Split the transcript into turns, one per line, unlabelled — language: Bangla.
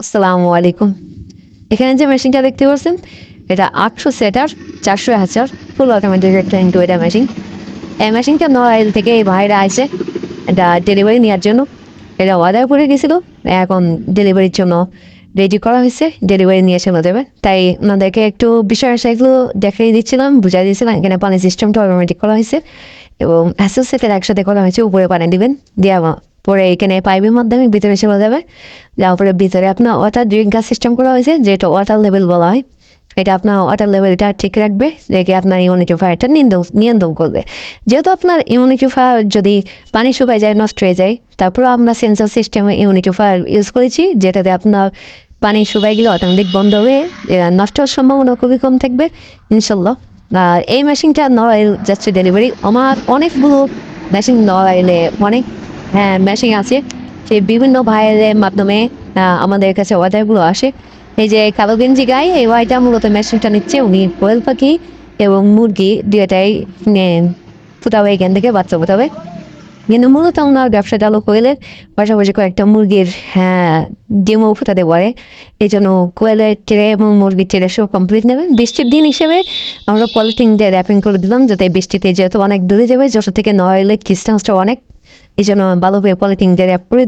আসসালামু আলাইকুম। এখানে যে মেশিনটা দেখতে পাচ্ছেন, এটা আটশো সেটার চারশো হাজার ফুল অটোমেটিক একটা ইন্টুয়েটার মেশিন এই মেশিনটা নড়াইল থেকে এই ভাইরা আছে এটা ডেলিভারি নেওয়ার জন্য এটা অর্ডার করে গেছিল। এখন ডেলিভারির জন্য রেডি করা হয়েছে ডেলিভারি নিয়ে চলে যাবে তাই ওনাদেরকে একটু বিষয় সেগুলো দেখিয়ে দিচ্ছিলাম, বুঝাই দিয়েছিলাম এখানে পানি সিস্টেমটা অটোমেটিক করা হয়েছে এবং অ্যাসোসিয়েটের একসাথে করা হয়েছে, উপরে পানি দিবেন দেওয়া পরে এখানে পাইপের মাধ্যমে ভিতরে চলে যাবে। যাওয়ার পরে ভিতরে আপনার ওয়াটার ড্রিঙ্কার সিস্টেম করা হয়েছে, যেটা ওয়াটার লেভেল বলা হয়। এটা আপনার ওয়াটার লেভেলটা ঠিক রাখবে, রেখে আপনার ইউনিটিফায়ারটা নিয়ন্ত্রণ নিয়ন্ত্রণ করবে। যেহেতু আপনার ইউনিটিফায়ার যদি পানি শুকায় যায়, নষ্ট হয়ে যায় তারপরে আমরা সেন্সর সিস্টেমে ইউনিটিফায়ার ইউজ করেছি, যেটাতে আপনার পানি শুকায় গেলে অটোমেটিক বন্ধ হয়ে নষ্ট হওয়ার সম্ভাবনা খুবই কম থাকবে, ইনশাল্লাহ। আর এই মেশিনটা নড়াইল যাচ্ছে ডেলিভারি আমার অনেকগুলো মেশিন নড়াইলে অনেক হ্যাঁ মেশিন আছে। সেই বিভিন্ন ভাইয়ের মাধ্যমে আমাদের কাছে অর্ডারগুলো আসে। এই যে কালো গেঞ্জি গাই, এই ওয়াইটা মূলত মেশিনটা নিচ্ছে। উনি কোয়েল পাখি এবং মুরগি দুটাই ফুটাবে এখান থেকে বাচ্চা ফুটাবে কিন্তু মূলত ওনার ব্যবসাটা হলো কোয়েলের। পাশাপাশি কয়েকটা মুরগির হ্যাঁ ডিমও ফুটাতে পারে। এই জন্য কোয়েলের ট্রে এবং মুরগির ট্রে সব কমপ্লিট নেবে। বৃষ্টির দিন হিসেবে আমরা পলিথিন দিয়ে র্যাপিং করে দিলাম, যাতে বৃষ্টিতে যেহেতু অনেক দূরে যাবে, যশোর থেকে নয় ডিস্টেন্সটা অনেক এই জন্য ভালোভাবে পলিথিন দিয়ে র্যাপ করে